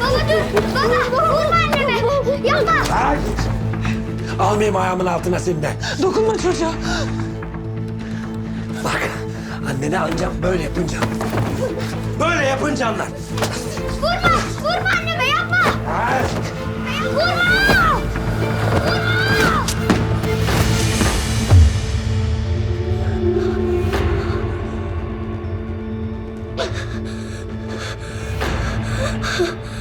Baba dur. Baba vurma anneme. Yapma. Ay! Almayayım ayağımın altına seni de. Dokunma çocuğa. Bak annene ancak böyle yapınca. Böyle yapınca anlar. Vurma. Vurma anneme yapma. Ay! Vurma. Vurma. 哥